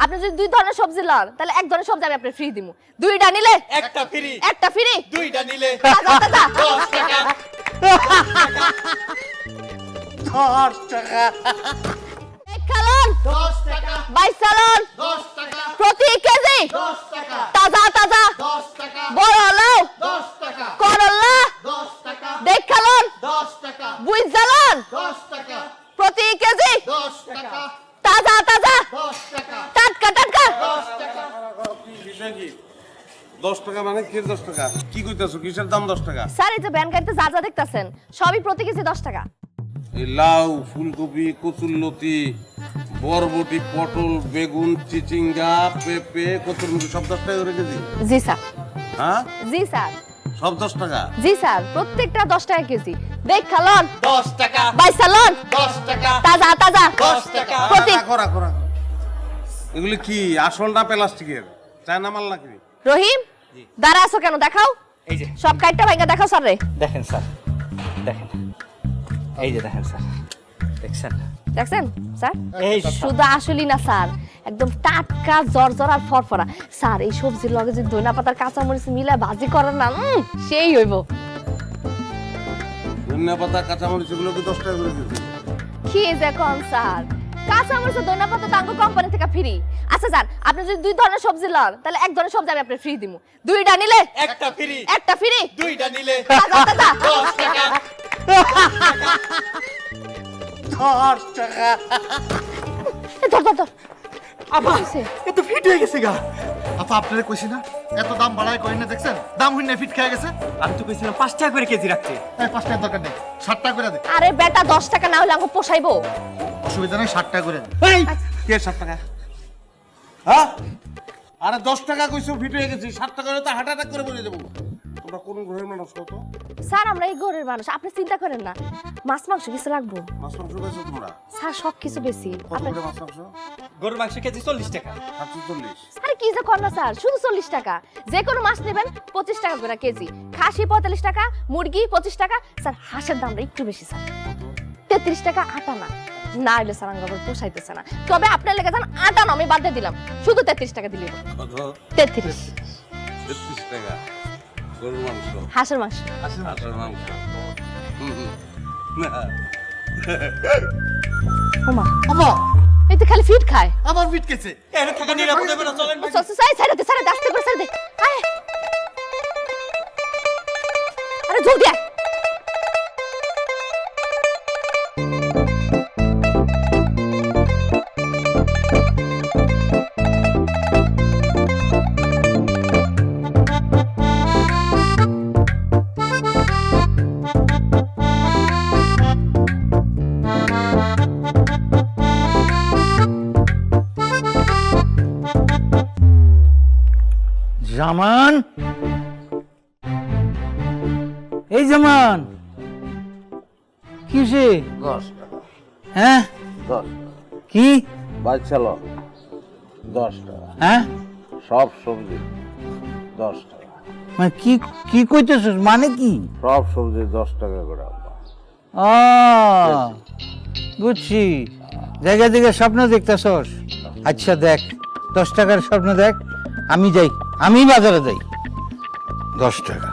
আপনি যদি দুই ধরনের সবজি লন তাহলে এক ধরনের সবজি আমি আপনি ফ্রি দিমু। দুইটা নিলে? একটা ফ্রি একটা ফ্রি দুইটা নিলে। দশ টাকা। প্রতি কেজি? তাজা তাজা? বড় হলো করল্লা বুঝ জ্বালন দশ টাকা প্রতি কেজি দশ টাকা তাজা তাজা দশ টাকা টাটকা টাটকা দশ টাকা বিষয় কি দশ টাকা মানে কি দশ টাকা? কি কইতেছো? কিসের দাম দশ টাকা? স্যার এই যে ব্যান গাড়িতে যা যা দেখতাছেন সবই প্রতি কেজি দশ টাকা। এই লাউ ফুলকপি কচুরলতি বরবটি পটল বেগুন চিচিঙ্গা পেঁপে কচুরমুখি সব দশ টাকা করে কেজি? জি স্যার। হ্যাঁ? জি স্যার। সব দশ টাকা? জি স্যার প্রত্যেকটা দশ টাকা কেজি। দেখ খালন। দশ টাকা। বাইশ চালন দশ টাকা। তাজা তাজা। দশ টাকা। প্রতি এগুলি কি আসল না প্লাস্টিকের? চায়না মাল নাকি? রহিম দাঁড়া আছো কেন? দেখাও। এই যে। সব কাইটটা ভাঙ্গা দেখাও স্যার রে। দেখেন স্যার দেখেন। এই যে দেখেন স্যার দেখছেন? দেখছেন স্যার? এই যে শুধু আসলি না স্যার একদম টাটকা জর্জর আর ফরফরা। স্যার এই সবজির লগে যদি দইনা পাতার কাঁচা মরিচ মিলা ভাজি করেন না সেই হইব। ধনিয়া পাতা কাঁচামরিচ এগুলো কি দশ টাকা করে কেজি। কি যে কোন স্যার। কাঁচা মরিচ আর দইনা পাতা তাঙ্গ কোম্পানি থেকে ফ্রি। আচ্ছা স্যার আপনি যদি দুই ধরনের সবজি লন তাহলে এক ধরনের সবজি আমি আপনি ফ্রি দিমু। দুইটা নিলে? একটা ফ্রি একটা ফ্রি দুইটা নিলে। তাজা তাজা টাকা। দশ টাকা। ধর ধর ধর। আপা হইছে? এ তো ফিট হয়ে গেছে গা। আপা আপনারা কইছি না এত দাম বাড়ায় করেন না দেখছেন? দাম হইনা ফিট খেয়ে গেছে। আমি তো কইছিলাম পাঁচ টাকা করে কেজি রাখতে। এই পাঁচ টাকার দরকার নেই ষাট টাকা করে দে। আরে বেটা দশ টাকা না হলে আমাকে পোষাইবো। অসুবিধা নেই ষাট টাকা করে দে। এই টাকা? হ্যাঁ? আরে দশ টাকা কইছো ফিট হয়ে গেছি ষাট টাকা হলে তো হার্ট অ্যাটাক করে বলে দেবো তোমরা কোন গ্রহের মানুষ কত স্যার আমরা এই ঘরের মানুষ আপনি চিন্তা করেন না। মাছ মাংস কিছু লাগবো? মাছ মাংস পেয়েছ তোমরা? স্যার সব কিছু বেশি। কত আপনি করে মাছ মাংস? গরুর মাংস কেজি চল্লিশ টাকা। সাতশো চল্লিশ। আরে কি যে করেন না স্যার শুধু চল্লিশ টাকা। যে কোনো মাছ নেবেন পঁচিশ টাকা করে কেজি। খাসি পঁয়তাল্লিশ টাকা মুরগি পঁচিশ টাকা। স্যার হাঁসের দামটা একটু বেশি স্যার। তেত্রিশ টাকা আটা না না হলে স্যার আমার পোষাইতেছে না তবে আপনার লেগে যান আটা আমি বাদ দিয়ে দিলাম শুধু তেত্রিশ টাকা দিলে তেত্রিশ তেত্রিশ টাকা গরুর মাংস হাঁসের মাংস হাঁসের মাংস হুম, হুম। না, ওমা আপা এই খালি ফিট খায় আবার ফিট খেয়েছে এর থেকে নিরাপদ হবে না চলেন চল চল সাইড সাইড দে সাইড আস্তে করে সাইড দে আরে জলদি আয় জামান। এই জামান। কিসে? দশ হ্যাঁ? দশ কি? বাচ্চাল দশ টাকা। হ্যাঁ? সব সবজি। দশ টাকা। মানে কি কি কইতেছিস? মানে কি? সব সবজি দশ টাকা করে ও বুঝছি। জায়গা জায়গায় স্বপ্ন দেখতেছস? আচ্ছা দেখ। দশ টাকার স্বপ্ন দেখ। আমি যাই। আমি বাজারে যাই। দশ টাকা।